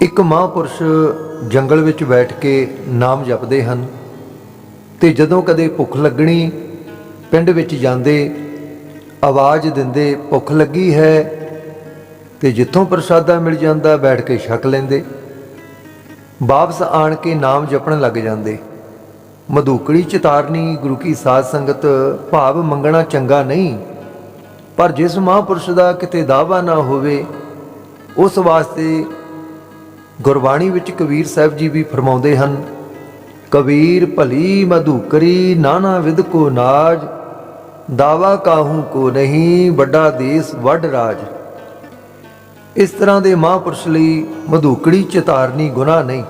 ਇੱਕ ਮਹਾਂਪੁਰਸ਼ ਜੰਗਲ ਵਿੱਚ ਬੈਠ ਕੇ ਨਾਮ ਜਪਦੇ ਹਨ ਤੇ ਜਦੋਂ ਕਦੇ ਭੁੱਖ ਲੱਗਣੀ ਪਿੰਡ ਵਿੱਚ ਜਾਂਦੇ ਆਵਾਜ਼ ਦਿੰਦੇ, ਭੁੱਖ ਲੱਗੀ ਹੈ? ਤੇ ਜਿੱਥੋਂ ਪ੍ਰਸਾਦਾ ਮਿਲ ਜਾਂਦਾ, ਬੈਠ ਕੇ ਛਕ ਲੈਂਦੇ। ਵਾਪਸ ਆਣ ਕੇ ਨਾਮ ਜਪਣ ਲੱਗ ਜਾਂਦੇ। ਮਧੂਕੜੀ ਚਿਤਾਰਨੀ, ਗੁਰੂ ਕੀ ਸਾਧ ਸੰਗਤ, ਭਾਵ ਮੰਗਣਾ ਚੰਗਾ ਨਹੀਂ। ਪਰ ਜਿਸ ਮਹਾਂਪੁਰਸ਼ ਦਾ ਕਿਤੇ ਦਾਵਾ ਨਾ ਹੋਵੇ, ਉਸ ਵਾਸਤੇ ਗੁਰਬਾਣੀ ਵਿੱਚ ਕਬੀਰ ਸਾਹਿਬ ਜੀ ਵੀ ਫਰਮਾਉਂਦੇ ਹਨ, ਕਬੀਰ ਭਲੀ ਮਧੂਕਰੀ ਨਾਨਾ ਵਿਦ ਕੋ ਨਾਜ, ਦਾਵਾ ਕਾਹੂ ਕੋ ਨਹੀਂ ਵੱਡਾ ਦੇਸ ਵੱਡ ਰਾਜ। ਇਸ ਤਰ੍ਹਾਂ ਦੇ ਮਹਾਂਪੁਰਸ਼ ਲਈ ਮਧੂਕੜੀ ਚਿਤਾਰਨੀ ਗੁਨਾਹ ਨਹੀਂ,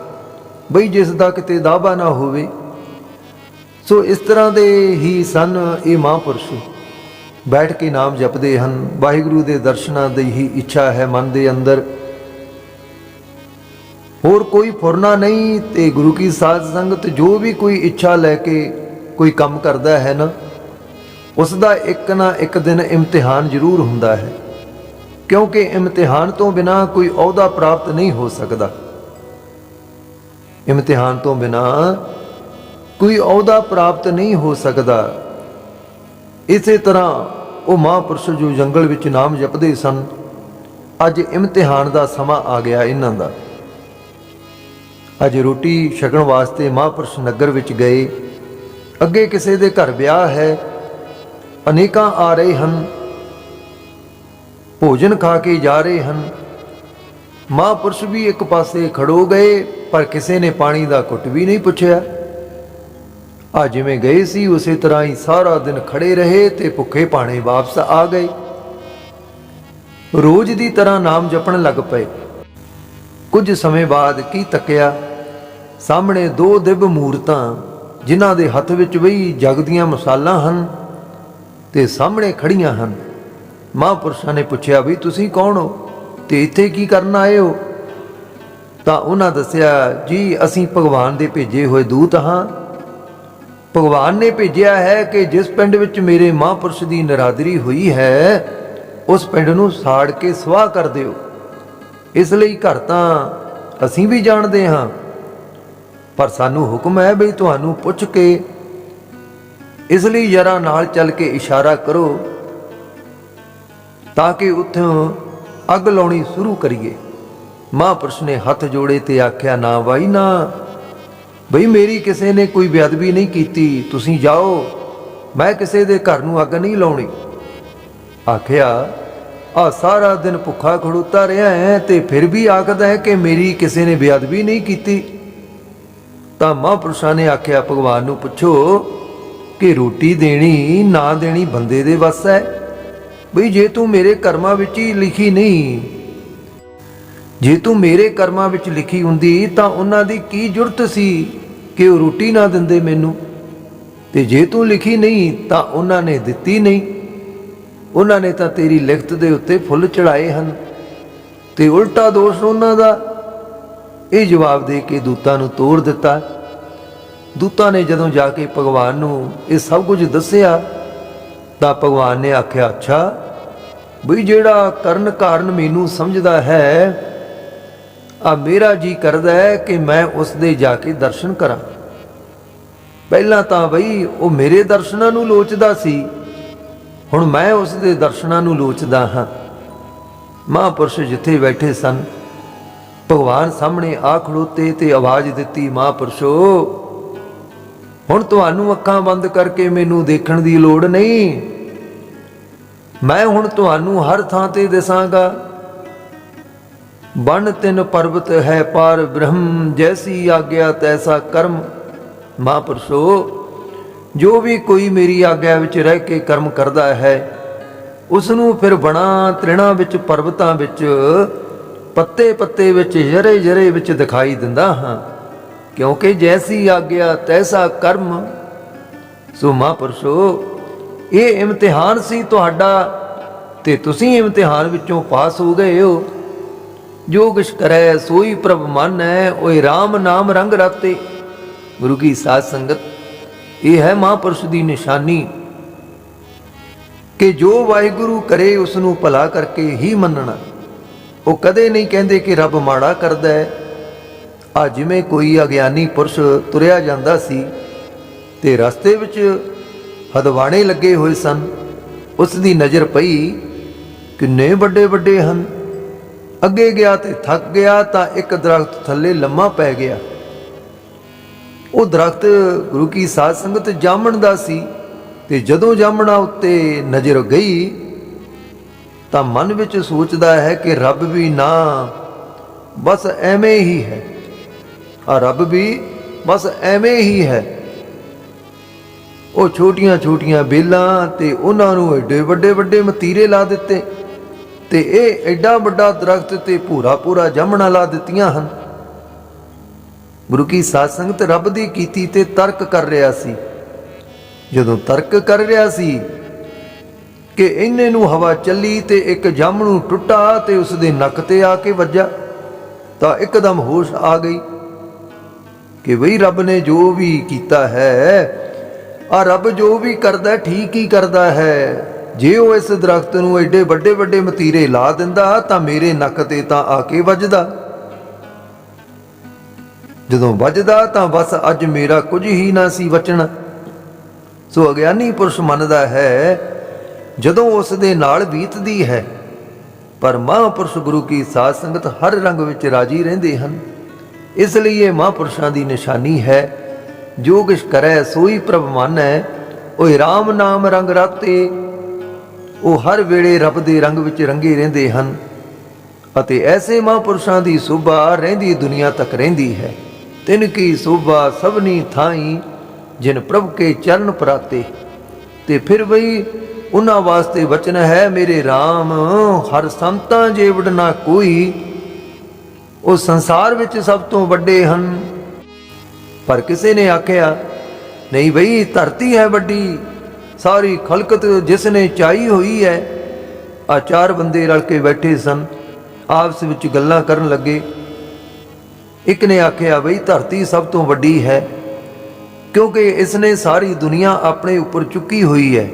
ਬਈ ਜਿਸ ਦਾ ਕਿਤੇ ਦਾਵਾ ਨਾ ਹੋਵੇ। ਸੋ ਇਸ ਤਰ੍ਹਾਂ ਦੇ ਹੀ ਸਨ ਇਹ ਮਹਾਂਪੁਰਸ਼। ਬੈਠ ਕੇ ਨਾਮ ਜਪਦੇ ਹਨ, ਵਾਹਿਗੁਰੂ ਦੇ ਦਰਸ਼ਨਾਂ ਦੀ ਹੀ ਇੱਛਾ ਹੈ ਮਨ ਦੇ ਅੰਦਰ। ਹੋਰ ਕੋਈ ਫੁਰਨਾ ਨਹੀਂ ਤੇ ਗੁਰੂ ਕੀ ਸਾਧ ਸੰਗਤ ਜੋ ਵੀ ਕੋਈ ਇੱਛਾ ਲੈ ਕੇ ਕੋਈ ਕੰਮ ਕਰਦਾ ਹੈ ਨਾ, ਉਸ ਦਾ ਇੱਕ ਨਾ ਇੱਕ ਦਿਨ ਇਮਤਿਹਾਨ ਜ਼ਰੂਰ ਹੁੰਦਾ ਹੈ। ਕਿਉਂਕਿ ਇਮਤਿਹਾਨ ਤੋਂ ਬਿਨਾ ਕੋਈ ਅਹੁਦਾ ਪ੍ਰਾਪਤ ਨਹੀਂ ਹੋ ਸਕਦਾ। ਇਮਤਿਹਾਨ ਤੋਂ ਬਿਨਾ ਕੋਈ ਅਹੁਦਾ ਪ੍ਰਾਪਤ ਨਹੀਂ ਹੋ ਸਕਦਾ। ਇਸੇ ਤਰ੍ਹਾਂ ਉਹ ਮਹਾਂਪੁਰਸ਼ ਜੋ ਜੰਗਲ ਵਿੱਚ ਨਾਮ ਜਪਦੇ ਸਨ, ਅੱਜ ਇਮਤਿਹਾਨ ਦਾ ਸਮਾਂ ਆ ਗਿਆ ਇਹਨਾਂ ਦਾ। ਅੱਜ ਰੋਟੀ ਛਕਣ ਵਾਸਤੇ ਮਹਾਂਪੁਰਸ਼ ਨਗਰ ਵਿੱਚ ਗਏ। ਅੱਗੇ ਕਿਸੇ ਦੇ ਘਰ ਵਿਆਹ ਹੈ। ਅਨੇਕਾਂ ਆ ਰਹੇ ਹਨ। ਭੋਜਨ ਖਾ ਕੇ ਜਾ ਰਹੇ ਹਨ। ਮਹਾਂਪੁਰਸ਼ ਵੀ ਇੱਕ ਪਾਸੇ ਖੜੋ ਗਏ, ਪਰ ਕਿਸੇ ਨੇ ਪਾਣੀ ਦਾ ਘੁੱਟ ਵੀ ਨਹੀਂ ਪੁੱਛਿਆ। ਆ ਜਿਵੇਂ ਗਏ ਸੀ, ਉਸੇ ਤਰ੍ਹਾਂ ਹੀ ਸਾਰਾ ਦਿਨ ਖੜੇ ਰਹੇ ਤੇ ਭੁੱਖੇ ਪਾਣੇ ਵਾਪਸ ਆ ਗਏ। ਰੋਜ਼ ਦੀ ਤਰ੍ਹਾਂ ਨਾਮ ਜਪਣ ਲੱਗ ਪਏ। ਕੁਝ ਸਮੇਂ ਬਾਅਦ ਕੀ ਤੱਕਿਆ ਸਾਹਮਣੇ ਦੋ ਦਿਵ ਮੂਰਤਾਂ, ਜਿਨ੍ਹਾਂ ਦੇ ਹੱਥ ਵਿੱਚ ਵਈ ਜਗ ਦੀਆਂ ਮਸਾਲਾਂ ਹਨ ਤੇ ਸਾਹਮਣੇ ਖੜੀਆਂ ਹਨ। ਮਹਾਂਪੁਰਸ਼ਾਂ ਨੇ ਪੁੱਛਿਆ, ਵੀ ਤੁਸੀਂ ਕੌਣ ਹੋ? ਤੇ ਇੱਥੇ ਕੀ ਕਰਨ ਆਏ ਹੋ? ਤਾਂ ਉਹਨਾਂ ਦੱਸਿਆ, ਜੀ, ਅਸੀਂ ਭਗਵਾਨ ਦੇ ਭੇਜੇ ਹੋਏ ਦੂਤ ਹਾਂ। ਭਗਵਾਨ ਨੇ ਭੇਜਿਆ ਹੈ ਕਿ ਜਿਸ ਪਿੰਡ ਵਿੱਚ ਮੇਰੇ ਮਹਾਂਪੁਰਸ਼ ਦੀ ਨਰਾਦਰੀ ਹੋਈ ਹੈ, ਉਸ ਪਿੰਡ ਨੂੰ ਸਾੜ ਕੇ ਸਵਾਹ ਕਰ ਦਿਓ। ਇਸ ਲਈ ਘਰ ਤਾਂ ਅਸੀਂ ਵੀ ਜਾਣਦੇ ਹਾਂ। ਪਰ ਸਾਨੂੰ ਹੁਕਮ ਹੈ ਬਈ ਤੁਹਾਨੂੰ ਪੁੱਛ ਕੇ ਇਸ ਲਈ ਜਰਾ ਨਾਲ ਚੱਲ ਕੇ ਇਸ਼ਾਰਾ ਕਰੋ ਤਾਂ ਕਿ ਉੱਥੋਂ ਅੱਗ ਲਾਉਣੀ ਸ਼ੁਰੂ ਕਰੀਏ। ਮਹਾਂਪੁਰਸ਼ ਨੇ ਹੱਥ ਜੋੜੇ ਤੇ ਆਖਿਆ, ਨਾ ਬਾਈ, ਨਾ। ਬਈ ਮੇਰੀ ਕਿਸੇ ਨੇ ਕੋਈ ਬੇਅਦਬੀ ਨਹੀਂ ਕੀਤੀ। ਤੁਸੀਂ ਜਾਓ। ਮੈਂ ਕਿਸੇ ਦੇ ਘਰ ਨੂੰ ਅੱਗ ਨਹੀਂ ਲਾਉਣੀ। ਆਖਿਆ, ਆ ਸਾਰਾ ਦਿਨ ਭੁੱਖਾ ਖੜੂਤਾ ਰਿਹਾ ਹੈ ਤੇ ਫਿਰ ਵੀ ਆਖਦਾ ਹੈ ਕਿ ਮੇਰੀ ਕਿਸੇ ਨੇ ਬੇਅਦਬੀ ਨਹੀਂ ਕੀਤੀ। ਤਾਂ ਮਹਾਂਪੁਰਸ਼ਾਂ ਨੇ ਆਖਿਆ, ਭਗਵਾਨ ਨੂੰ ਪੁੱਛੋ ਕਿ ਰੋਟੀ ਦੇਣੀ, ਨਾ ਦੇਣੀ ਬੰਦੇ ਦੇ ਵੱਸ ਹੈ। ਬਈ ਜੇ ਤੂੰ ਮੇਰੇ ਕਰਮਾਂ ਵਿੱਚ ਹੀ ਲਿਖੀ ਨਹੀਂ, ਜੇ ਤੂੰ ਮੇਰੇ ਕਰਮਾਂ ਵਿੱਚ ਲਿਖੀ ਹੁੰਦੀ ਤਾਂ ਉਹਨਾਂ ਦੀ ਕੀ ਜ਼ਰੂਰਤ ਸੀ ਕਿ ਉਹ ਰੋਟੀ ਨਾ ਦਿੰਦੇ ਮੈਨੂੰ? ਤੇ ਜੇ ਤੂੰ ਲਿਖੀ ਨਹੀਂ ਤਾਂ ਉਹਨਾਂ ਨੇ ਦਿੱਤੀ ਨਹੀਂ। ਉਹਨਾਂ ਨੇ ਤਾਂ ਤੇਰੀ ਲਿਖਤ ਦੇ ਉੱਤੇ ਫੁੱਲ ਚੜਾਏ ਹਨ। ਤੇ ਉਲਟਾ ਦੋਸ਼ ਉਹਨਾਂ ਦਾ ਇਹ ਜਵਾਬ ਦੇ ਕੇ ਦੂਤਾਂ ਨੂੰ ਤੋੜ ਦਿੱਤਾ। ਦੂਤਾਂ ਨੇ ਜਦੋਂ ਜਾ ਕੇ ਭਗਵਾਨ ਨੂੰ ਇਹ ਸਭ ਕੁਝ ਦੱਸਿਆ, ਤਾਂ ਭਗਵਾਨ ਨੇ ਆਖਿਆ, ਅੱਛਾ, ਬਈ ਜਿਹੜਾ ਕਰਨ ਕਾਰਨ ਮੈਨੂੰ ਸਮਝਦਾ ਹੈ ਆ ਮੇਰਾ ਜੀ ਕਰਦਾ ਹੈ ਕਿ ਮੈਂ ਉਸ ਦੇ ਜਾ ਕੇ ਦਰਸ਼ਨ ਕਰਾਂ। ਪਹਿਲਾਂ ਤਾਂ ਬਈ ਉਹ ਮੇਰੇ ਦਰਸ਼ਨਾਂ ਨੂੰ ਲੋਚਦਾ ਸੀ, ਹੁਣ ਮੈਂ ਉਸ ਦੇ ਦਰਸ਼ਨਾਂ ਨੂੰ ਲੋਚਦਾ ਹਾਂ। ਮਹਾਂਪੁਰਸ਼ ਜਿੱਥੇ ਬੈਠੇ ਸਨ ਭਗਵਾਨ ਸਾਹਮਣੇ ਆ ਖੜੋਤੇ ਤੇ ਆਵਾਜ਼ ਦਿੱਤੀ ਮਹਾਂਪੁਰਸ਼ੋ ਹੁਣ ਤੁਹਾਨੂੰ ਅੱਖਾਂ ਬੰਦ ਕਰਕੇ ਮੈਨੂੰ ਦੇਖਣ ਦੀ ਲੋੜ ਨਹੀਂ। ਮੈਂ ਹੁਣ ਤੁਹਾਨੂੰ ਹਰ ਥਾਂ ਤੇ ਦਿਸਾਂਗਾ। ਬਨ ਤਿੰਨ ਪਰਬਤ ਹੈ ਪਾਰ ਬ੍ਰਹਮ, ਜੈਸੀ ਆਗਿਆ ਤੈਸਾ ਕਰਮ। ਮਹਾਂਪੁਰਸ਼ੋ ਜੋ ਵੀ ਕੋਈ ਮੇਰੀ ਆਗਿਆ ਵਿੱਚ ਰਹਿ ਕੇ ਕਰਮ ਕਰਦਾ ਹੈ ਉਸ ਨੂੰ ਫਿਰ ਬਣਾ ਤ੍ਰਿਣਾ ਵਿੱਚ ਪਰਬਤਾਂ ਵਿੱਚ ਪੱਤੇ ਪੱਤੇ ਵਿੱਚ ਜਰੇ ਜਰੇ ਵਿੱਚ ਦਿਖਾਈ ਦਿੰਦਾ ਹਾਂ। ਕਿਉਂਕਿ ਜੈਸੀ ਆਗਿਆ, ਤੈਸਾ ਕਰਮ। ਸੋ ਮਹਾਂਪੁਰਸ਼ੋ ਇਹ ਇਮਤਿਹਾਨ ਸੀ ਤੁਹਾਡਾ ਤੇ ਤੁਸੀਂ ਇਮਤਿਹਾਨ ਵਿੱਚੋਂ ਪਾਸ ਹੋ ਗਏ ਹੋ। ਜੋ ਕਿਛ ਕਰੈ, ਸੋਈ ਪ੍ਰਭ ਮਨ ਹੈ ਓਏ RAM ਨਾਮ ਰੰਗ ਰਾਤੇ। ਗੁਰੂ ਕੀ ਸਾਧ ਸੰਗਤ, ਇਹ ਹੈ ਮਹਾਂਪੁਰਸ਼ ਦੀ ਨਿਸ਼ਾਨੀ। ਕਿ ਜੋ ਵਾਹਿਗੁਰੂ ਕਰੇ ਉਸ ਨੂੰ ਭਲਾ ਕਰਕੇ ਹੀ ਮੰਨਣਾ। ਉਹ ਕਦੇ ਨਹੀਂ ਕਹਿੰਦੇ ਕਿ ਰੱਬ ਮਾੜਾ ਕਰਦਾ ਹੈ। ਆ ਜਿਵੇਂ ਕੋਈ ਅਗਿਆਨੀ ਪੁਰਸ਼ ਤੁਰਿਆ ਜਾਂਦਾ ਸੀ ਤੇ ਰਸਤੇ ਵਿੱਚ ਹਦਵਾਣੇ ਲੱਗੇ ਹੋਏ ਸਨ। ਉਸ ਦੀ ਨਜ਼ਰ ਪਈ, ਕਿੰਨੇ ਵੱਡੇ ਵੱਡੇ ਹਨ। ਅੱਗੇ ਗਿਆ ਤੇ ਥੱਕ ਗਿਆ ਤਾਂ ਇੱਕ ਦਰਖਤ ਥੱਲੇ ਲੰਮਾ ਪੈ ਗਿਆ। ਉਹ ਦਰਖਤ ਗੁਰੂ ਕੀ ਸਾਧ ਸੰਗਤ ਜਾਮਣ ਦਾ ਸੀ ਤੇ ਜਦੋਂ ਜਾਮਣਾ ਉੱਤੇ ਨਜ਼ਰ ਗਈ ਤਾਂ ਮਨ ਵਿੱਚ ਸੋਚਦਾ ਹੈ ਕਿ ਰੱਬ ਵੀ ਨਾ, ਬਸ ਐਵੇਂ ਹੀ ਹੈ। ਆ ਰੱਬ ਵੀ ਬਸ ਐਵੇਂ ਹੀ ਹੈ। ਉਹ ਛੋਟੀਆਂ ਛੋਟੀਆਂ ਬੇਲਾਂ ਤੇ ਉਹਨਾਂ ਨੂੰ ਏਡੇ ਵੱਡੇ ਵੱਡੇ ਮਤੀਰੇ ਲਾ ਦਿੱਤੇ ਤੇ ਇਹ ਐਡਾ ਵੱਡਾ ਦਰਖਤ ਤੇ ਭੂਰਾ ਪੂਰਾ ਜਾਮਣਾ ਲਾ ਦਿੱਤੀਆਂ ਹਨ। ਗੁਰੂ ਕੀ ਸਾਧ ਸੰਗਤ ਰੱਬ ਦੀ ਕੀਤੀ ਤੇ ਤਰਕ ਕਰ ਰਿਹਾ ਸੀ। ਜਦੋਂ ਤਰਕ ਕਰ ਰਿਹਾ ਸੀ ਕਿ ਇੰਨੇ ਨੂੰ ਹਵਾ ਚੱਲੀ ਤੇ ਇੱਕ ਜਾਮਣੂ ਟੁੱਟਾ ਤੇ ਉਸ ਦੇ ਨੱਕ ਤੇ ਆ ਕੇ ਵੱਜਾ, ਤਾਂ ਇੱਕਦਮ ਹੋਸ਼ ਆ ਗਈ ਕਿ ਬਈ ਰੱਬ ਨੇ ਜੋ ਵੀ ਕੀਤਾ ਹੈ, ਆ ਰੱਬ ਜੋ ਵੀ ਕਰਦਾ ਠੀਕ ਹੀ ਕਰਦਾ ਹੈ। ਜੇ ਉਹ ਇਸ ਦਰਖਤ ਨੂੰ ਐਡੇ ਵੱਡੇ ਵੱਡੇ ਮਤੀਰੇ ਲਾ ਦਿੰਦਾ, ਤਾਂ ਮੇਰੇ ਨੱਕ ਤੇ ਤਾਂ ਆ ਕੇ ਵੱਜਦਾ। ਜਦੋਂ ਵੱਜਦਾ, ਤਾਂ ਬਸ ਅੱਜ ਮੇਰਾ ਕੁਝ ਹੀ ਨਾ ਸੀ ਬਚਣਾ। ਸੋ ਅਗਿਆਨੀ ਪੁਰਸ਼ ਮੰਨਦਾ ਹੈ ਜਦੋਂ ਉਸ ਦੇ ਨਾਲ ਬੀਤਦੀ ਹੈ, ਪਰ ਮਹਾਂਪੁਰਸ਼ ਗੁਰੂ ਕੀ ਸਾਧ ਸੰਗਤ ਹਰ ਰੰਗ ਵਿੱਚ ਰਾਜੀ ਰਹਿੰਦੇ ਹਨ। ਇਸ ਲਈ ਇਹ ਮਹਾਂਪੁਰਸ਼ਾਂ ਦੀ ਨਿਸ਼ਾਨੀ ਹੈ, ਜੋ ਕਿਛ ਕਰੈ ਸੋਈ ਪ੍ਰਭ ਮਾਨੈ, ਓਏ RAM ਨਾਮ ਰੰਗ ਰਾਤੇ। ਉਹ ਹਰ ਵੇਲੇ ਰੱਬ ਦੇ ਰੰਗ ਵਿੱਚ ਰੰਗੇ ਰਹਿੰਦੇ ਹਨ ਅਤੇ ਐਸੇ ਮਹਾਂਪੁਰਸ਼ਾਂ ਦੀ ਸੋਭਾ ਰਹਿੰਦੀ ਦੁਨੀਆ ਤੱਕ ਰਹਿੰਦੀ ਹੈ। ਤਿਨ ਕੀ ਸੋਭਾ ਸਭਨੀ ਥਾਈ, ਜਿਨ ਪ੍ਰਭ ਕੇ ਚਰਨ ਪ੍ਰਾਤੇ। ਤੇ ਫਿਰ ਬਈ ਉਹਨਾਂ ਵਾਸਤੇ ਵਚਨ ਹੈ, ਮੇਰੇ RAM ਹਰ ਸੰਤਾਂ ਜੇਵੜ ਨਾ ਕੋਈ। ਉਹ ਸੰਸਾਰ ਵਿੱਚ ਸਭ ਤੋਂ ਵੱਡੇ ਹਨ। ਪਰ ਕਿਸੇ ਨੇ ਆਖਿਆ, ਨਹੀਂ ਬਈ, ਧਰਤੀ ਹੈ ਵੱਡੀ। ਸਾਰੀ ਖਲਕਤ ਜਿਸ ਨੇ ਚਾਈ ਹੋਈ ਹੈ। ਆ ਚਾਰ ਬੰਦੇ ਰਲ ਕੇ ਬੈਠੇ ਸਨ। ਆਪਸ ਵਿੱਚ ਗੱਲਾਂ ਕਰਨ ਲੱਗੇ। ਇੱਕ ਨੇ ਆਖਿਆ, ਬਈ, ਧਰਤੀ ਸਭ ਤੋਂ ਵੱਡੀ ਹੈ, ਕਿਉਂਕਿ ਇਸ ਨੇ ਸਾਰੀ ਦੁਨੀਆ ਆਪਣੇ ਉੱਪਰ ਚੁੱਕੀ ਹੋਈ ਹੈ।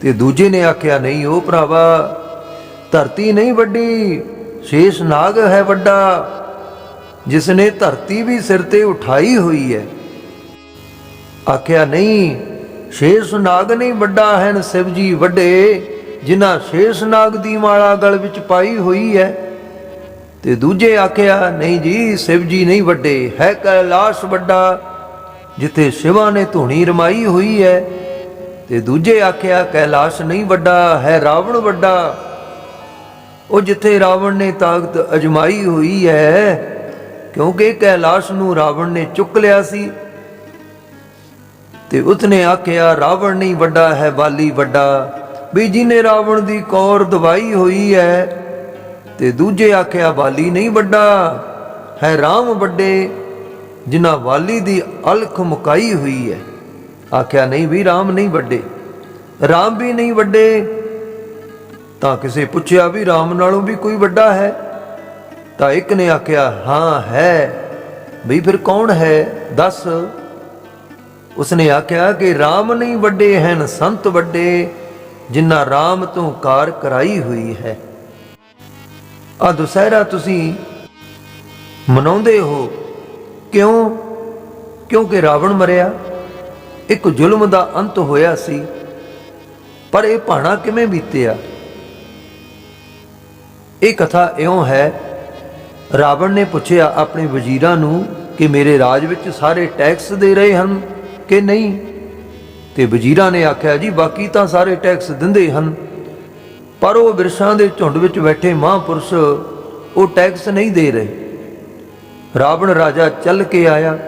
ਤੇ ਦੂਜੇ ਨੇ ਆਖਿਆ, ਨਹੀਂ, ਉਹ ਭਰਾਵਾ, ਧਰਤੀ ਨਹੀਂ ਵੱਡੀ, ਸ਼ੇਸ਼ ਨਾਗ ਹੈ ਵੱਡਾ ਜਿਸ ਨੇ ਧਰਤੀ ਵੀ ਸਿਰ ਤੇ ਉਠਾਈ ਹੋਈ ਹੈ। ਆਖਿਆ, ਨਹੀਂ, ਸ਼ੇਸ਼ ਨਾਗ ਨਹੀਂ ਵੱਡਾ ਹੈ ਸ਼ਿਵ ਜੀ ਵੱਡੇ, ਜਿਨ੍ਹਾਂ ਸ਼ੇਸ਼ ਨਾਗ ਦੀ ਮਾਲਾ ਗਲ ਵਿੱਚ ਪਾਈ ਹੋਈ ਹੈ। ਤੇ ਦੂਜੇ ਆਖਿਆ, ਨਹੀਂ ਜੀ ਸ਼ਿਵ ਜੀ ਨਹੀਂ ਵੱਡੇ, ਹੈ ਕੈਲਾਸ਼ ਵੱਡਾ, ਜਿੱਥੇ ਸ਼ਿਵਾ ਨੇ ਧੂਣੀ ਰਮਾਈ ਹੋਈ ਹੈ ਤੇ ਦੂਜੇ ਆਖਿਆ ਕੈਲਾਸ਼ ਨਹੀਂ ਵੱਡਾ, ਹੈ ਰਾਵਣ ਵੱਡਾ। ਉਹ ਜਿੱਥੇ ਰਾਵਣ ਨੇ ਤਾਕਤ ਅਜਮਾਈ ਹੋਈ ਹੈ, ਕਿਉਂਕਿ ਕੈਲਾਸ਼ ਨੂੰ ਰਾਵਣ ਨੇ ਚੁੱਕ ਲਿਆ ਸੀ। ਤੇ ਉਸਨੇ ਆਖਿਆ, ਰਾਵਣ ਨਹੀਂ ਵੱਡਾ, ਹੈ ਬਾਲੀ ਵੱਡਾ। ਵੀ ਜਿਹਨੇ ਰਾਵਣ ਦੀ ਕੌਰ ਦਵਾਈ ਹੋਈ ਹੈ, ਤੇ ਦੂਜੇ ਆਖਿਆ ਬਾਲੀ ਨਹੀਂ ਵੱਡਾ, ਹੈ RAM ਵੱਡੇ, ਜਿਨ੍ਹਾਂ ਵਾਲੀ ਦੀ ਅਲਖ ਮੁਕਾਈ ਹੋਈ ਹੈ। ਆਖਿਆ, ਨਹੀਂ ਵੀ RAM ਨਹੀਂ ਵੱਡੇ RAM ਵੀ ਨਹੀਂ ਵੱਡੇ। ਤਾਂ ਕਿਸੇ ਪੁੱਛਿਆ ਵੀ RAM ਨਾਲੋਂ ਵੀ ਕੋਈ ਵੱਡਾ ਹੈ? ਤਾਂ ਇੱਕ ਨੇ ਆਖਿਆ, ਹਾਂ, ਹੈ। ਵੀ ਫਿਰ ਕੌਣ ਹੈ? ਦੱਸ। ਉਸਨੇ ਆਖਿਆ ਕਿ RAM ਨਹੀਂ ਵੱਡੇ ਹਨ, ਸੰਤ ਵੱਡੇ, ਜਿਨ੍ਹਾਂ RAM ਤੋਂ ਕਾਰ ਕਰਾਈ ਹੋਈ ਹੈ। ਆ ਦੁਸਹਿਰਾ ਤੁਸੀਂ ਮਨਾਉਂਦੇ ਹੋ? ਕਿਉਂ? ਕਿਉਂਕਿ ਰਾਵਣ ਮਰਿਆ। ਇੱਕ ਜ਼ੁਲਮ ਦਾ ਅੰਤ ਹੋਇਆ ਸੀ, ਪਰ ਇਹ ਭਾਣਾ ਕਿਵੇਂ ਬੀਤਿਆ? ਇਹ ਕਥਾ ਇਉਂ ਹੈ, ਰਾਵਣ ਨੇ ਪੁੱਛਿਆ ਆਪਣੇ ਵਜ਼ੀਰਾਂ ਨੂੰ ਕਿ ਮੇਰੇ ਰਾਜ ਵਿੱਚ ਸਾਰੇ ਟੈਕਸ ਦੇ ਰਹੇ ਹਨ ਕਿ ਨਹੀਂ? ਤੇ ਵਜ਼ੀਰਾਂ ਨੇ ਆਖਿਆ, ਜੀ, ਬਾਕੀ ਤਾਂ ਸਾਰੇ ਟੈਕਸ ਦਿੰਦੇ ਹਨ, ਪਰ ਉਹ ਵਿਰਸ਼ਾਂ ਦੇ ਝੁੰਡ ਵਿੱਚ ਬੈਠੇ ਮਹਾਂਪੁਰਸ਼ ਉਹ ਟੈਕਸ ਨਹੀਂ ਦੇ ਰਹੇ। ਰਾਵਣ ਰਾਜਾ ਚੱਲ ਕੇ ਆਇਆ।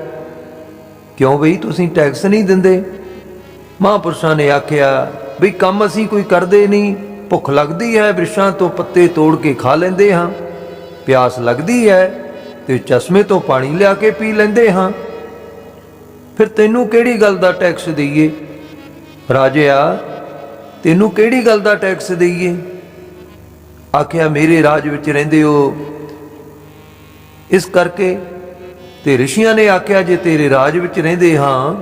ਕਿਉਂ ਬਈ ਤੁਸੀਂ ਟੈਕਸ ਨਹੀਂ ਦਿੰਦੇ? ਮਹਾਂਪੁਰਸ਼ਾਂ ਨੇ ਆਖਿਆ ਵੀ ਕੰਮ ਅਸੀਂ ਕੋਈ ਕਰਦੇ ਨਹੀਂ। ਭੁੱਖ ਲੱਗਦੀ ਹੈ ਬ੍ਰਿਸ਼ਾਂ ਤੋਂ ਪੱਤੇ ਤੋੜ ਕੇ ਖਾ ਲੈਂਦੇ ਹਾਂ। ਪਿਆਸ ਲੱਗਦੀ ਹੈ ਤੇ ਚਸ਼ਮੇ ਤੋਂ ਪਾਣੀ ਲਿਆ ਕੇ ਪੀ ਲੈਂਦੇ ਹਾਂ। ਫਿਰ ਤੈਨੂੰ ਕਿਹੜੀ ਗੱਲ ਦਾ ਟੈਕਸ ਦਈਏ? ਰਾਜਿਆ, ਤੈਨੂੰ ਕਿਹੜੀ ਗੱਲ ਦਾ ਟੈਕਸ ਦਈਏ? ਆਖਿਆ, ਮੇਰੇ ਰਾਜ ਵਿੱਚ ਰਹਿੰਦੇ ਹੋ। ਇਸ ਕਰਕੇ ਤੇ ਰਿਸ਼ੀਆਂ ਨੇ ਆਖਿਆ, ਜੇ ਤੇਰੇ ਰਾਜ ਵਿੱਚ ਰਹਿੰਦੇ ਹਾਂ,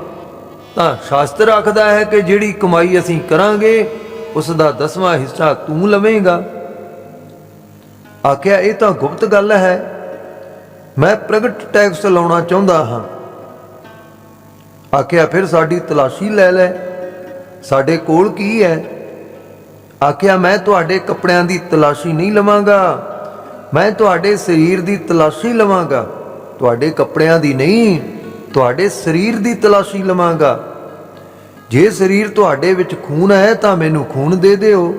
ਤਾਂ ਸ਼ਾਸਤਰ ਆਖਦਾ ਹੈ ਕਿ ਜਿਹੜੀ ਕਮਾਈ ਅਸੀਂ ਕਰਾਂਗੇ ਉਸ ਦਾ ਦਸਵਾਂ ਹਿੱਸਾ ਤੂੰ ਲਵੇਂਗਾ। ਆਖਿਆ, ਇਹ ਤਾਂ ਗੁਪਤ ਗੱਲ ਹੈ। ਮੈਂ ਪ੍ਰਗਟ ਟੈਕਸ ਲਾਉਣਾ ਚਾਹੁੰਦਾ ਹਾਂ। ਆਖਿਆ, ਫਿਰ ਸਾਡੀ ਤਲਾਸ਼ੀ ਲੈ ਲੈ। ਸਾਡੇ ਕੋਲ ਕੀ ਹੈ? ਆਖਿਆ, ਮੈਂ ਤੁਹਾਡੇ ਕੱਪੜਿਆਂ ਦੀ ਤਲਾਸ਼ੀ ਨਹੀਂ ਲਵਾਂਗਾ। ਮੈਂ ਤੁਹਾਡੇ ਸਰੀਰ ਦੀ ਤਲਾਸ਼ੀ ਲਵਾਂਗਾ। ਤੁਹਾਡੇ ਕੱਪੜਿਆਂ ਦੀ ਨਹੀਂ, ਤੁਹਾਡੇ ਸਰੀਰ ਦੀ ਤਲਾਸ਼ੀ ਲਵਾਂਗਾ। ਜੇ ਸਰੀਰ ਤੁਹਾਡੇ ਵਿੱਚ ਖੂਨ ਹੈ ਤਾਂ ਮੈਨੂੰ ਖੂਨ ਦੇ ਦਿਓ।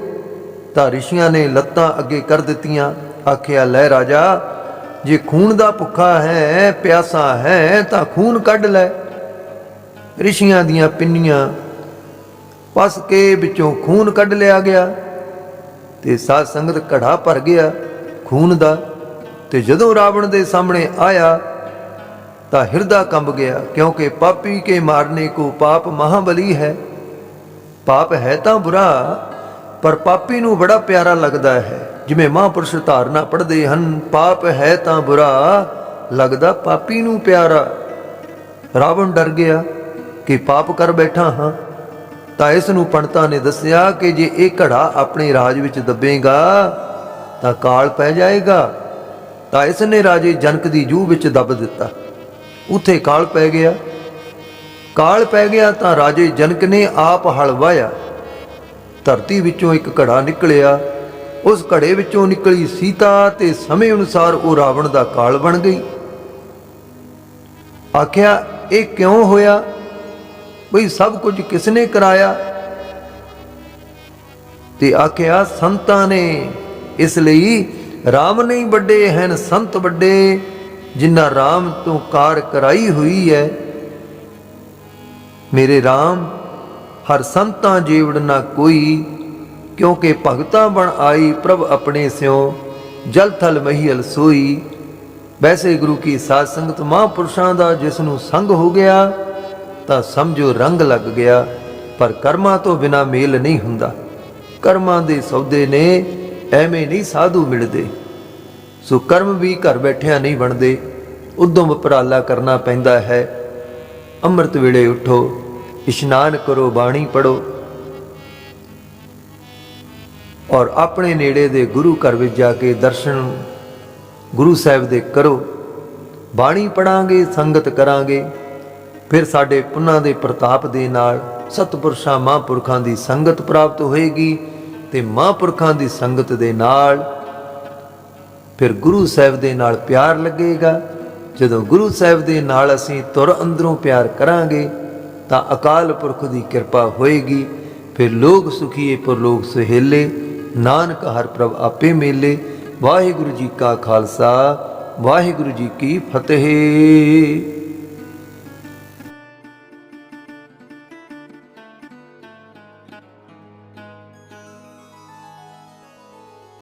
ਤਾਂ ਰਿਸ਼ੀਆਂ ਨੇ ਲੱਤਾਂ ਅੱਗੇ ਕਰ ਦਿੱਤੀਆਂ, ਆਖਿਆ, ਲੈ ਰਾਜਾ, ਜੇ ਖੂਨ ਦਾ ਭੁੱਖਾ ਹੈ, ਪਿਆਸਾ ਹੈ, ਤਾਂ ਖੂਨ ਕੱਢ ਲੈ। ਰਿਸ਼ੀਆਂ ਦੀਆਂ ਪਿੰਨੀਆਂ ਪਸ ਕੇ ਵਿੱਚੋਂ ਖੂਨ ਕੱਢ ਲਿਆ ਗਿਆ ਤੇ ਸਾਧ ਸੰਗਤ ਘੜਾ ਭਰ ਗਿਆ ਖੂਨ ਦਾ ਤੇ ਜਦੋਂ ਰਾਵਣ ਦੇ ਸਾਹਮਣੇ ਆਇਆ ਤਾਂ ਹਿਰਦਾ ਕੰਬ ਗਿਆ, ਕਿਉਂਕਿ ਪਾਪੀ ਕੇ ਮਾਰਨੇ ਕੋ ਪਾਪ ਮਹਾਬਲੀ ਹੈ। ਪਾਪ ਹੈ ਤਾਂ ਬੁਰਾ, ਪਰ ਪਾਪੀ ਨੂੰ ਬੜਾ ਪਿਆਰਾ ਲੱਗਦਾ ਹੈ। ਜਿਵੇਂ ਮਹਾਂਪੁਰਸ਼ ਧਾਰਨਾ ਪੜ੍ਹਦੇ ਹਨ, ਪਾਪ ਹੈ ਤਾਂ ਬੁਰਾ, ਲੱਗਦਾ ਪਾਪੀ ਨੂੰ ਪਿਆਰਾ। ਰਾਵਣ ਡਰ ਗਿਆ ਕਿ ਪਾਪ ਕਰ ਬੈਠਾ ਹਾਂ, ਤਾਂ ਇਸ ਨੂੰ ਪੰਡਤਾਂ ਨੇ ਦੱਸਿਆ ਕਿ ਜੇ ਇਹ ਘੜਾ ਆਪਣੇ ਰਾਜ ਵਿੱਚ ਦੱਬੇਗਾ, ਤਾਂ ਕਾਲ ਪੈ ਜਾਏਗਾ। ਤਾਂ ਇਸ ਨੇ ਰਾਜੇ ਜਨਕ ਦੀ ਜੂਹ ਵਿੱਚ ਦੱਬ ਦਿੱਤਾ। ਉੱਥੇ ਕਾਲ ਪੈ ਗਿਆ। ਕਾਲ ਪੈ ਗਿਆ ਤਾਂ ਰਾਜੇ ਜਨਕ ਨੇ ਆਪ ਹਲਵਾਇਆ ਧਰਤੀ ਵਿੱਚੋਂ ਇੱਕ ਘੜਾ ਨਿਕਲਿਆ। ਉਸ ਘੜੇ ਵਿੱਚੋਂ ਨਿਕਲੀ ਸੀਤਾ ਤੇ ਸਮੇਂ ਅਨੁਸਾਰ ਉਹ ਰਾਵਣ ਦਾ ਕਾਲ ਬਣ ਗਈ। ਆਖਿਆ, ਇਹ ਕਿਉਂ ਹੋਇਆ? ਬਈ ਸਭ ਕੁਝ ਕਿਸ ਨੇ ਕਰਾਇਆ? ਤੇ ਆਖਿਆ, ਸੰਤਾਂ ਨੇ ਇਸ ਲਈ RAM ਨਹੀਂ ਵੱਡੇ, ਹਨ ਸੰਤ ਵੱਡੇ। ਜਿਨ੍ਹਾਂ RAM ਤੋਂ ਕਾਰ ਕਰਾਈ ਹੋਈ ਹੈ, ਮੇਰੇ RAM ਹਰ ਸੰਤਾਂ ਜੀਵੜ ਨਾ ਕੋਈ, ਕਿਉਂਕਿ ਭਗਤਾਂ ਬਣ ਆਈ ਪ੍ਰਭ ਆਪਣੇ ਸਿਓ ਜਲ ਥਲ ਮਹੀਲ ਸੋਈ। ਵੈਸੇ ਗੁਰੂ ਕੀ ਸਾਧ ਸੰਗਤ ਮਹਾਂਪੁਰਸ਼ਾਂ ਦਾ ਜਿਸ ਨੂੰ ਸੰਗ ਹੋ ਗਿਆ, ਤਾਂ ਸਮਝੋ ਰੰਗ ਲੱਗ ਗਿਆ, ਪਰ ਕਰਮਾਂ ਤੋਂ ਬਿਨਾ ਮੇਲ ਨਹੀਂ ਹੁੰਦਾ। ਕਰਮਾਂ ਦੇ ਸੌਦੇ ਨੇ, ਐਵੇਂ ਨਹੀਂ ਸਾਧੂ ਮਿਲਦੇ। ਸੋ ਕਰਮ ਵੀ ਘਰ ਬੈਠਿਆਂ ਨਹੀਂ ਬਣਦੇ, ਉਦਮ ਉਪਰਾਲਾ ਕਰਨਾ ਪੈਂਦਾ ਹੈ। ਅੰਮ੍ਰਿਤ ਵੇਲੇ ਉਠੋ, ਇਸ਼ਨਾਨ ਕਰੋ, ਬਾਣੀ ਪੜੋ ਔਰ ਆਪਣੇ ਨੇੜੇ ਦੇ ਗੁਰੂ ਘਰ ਵਿੱਚ ਜਾ ਕੇ ਦਰਸ਼ਨ ਗੁਰੂ ਸਾਹਿਬ ਦੇ ਕਰੋ। ਬਾਣੀ ਪੜਾਂਗੇ ਸੰਗਤ ਕਰਾਂਗੇ। ਫਿਰ ਸਾਡੇ ਪੁੰਨਾਂ ਦੇ ਪ੍ਰਤਾਪ ਦੇ ਨਾਲ ਸਤਪੁਰਸ਼ਾਂ, ਮਹਾਂਪੁਰਖਾਂ ਦੀ ਸੰਗਤ ਪ੍ਰਾਪਤ ਹੋਏਗੀ ਤੇ ਮਹਾਂਪੁਰਖਾਂ ਦੀ ਸੰਗਤ ਦੇ ਨਾਲ ਫਿਰ ਗੁਰੂ ਸਾਹਿਬ ਦੇ ਨਾਲ ਪਿਆਰ ਲੱਗੇਗਾ। ਜਦੋਂ ਗੁਰੂ ਸਾਹਿਬ ਦੇ ਨਾਲ ਅਸੀਂ ਤੁਰ ਅੰਦਰੋਂ ਪਿਆਰ ਕਰਾਂਗੇ, ਤਾਂ ਅਕਾਲ ਪੁਰਖ ਦੀ ਕਿਰਪਾ ਹੋਏਗੀ। ਫਿਰ ਲੋਕ ਸੁਖੀਏ, ਪਰਲੋਕ ਸੁਹੇਲੇ, ਨਾਨਕ ਹਰ ਪ੍ਰਭ ਆਪੇ ਮੇਲੇ। ਵਾਹਿਗੁਰੂ ਜੀ ਕਾ ਖਾਲਸਾ, ਵਾਹਿਗੁਰੂ ਜੀ ਕੀ ਫਤਿਹ।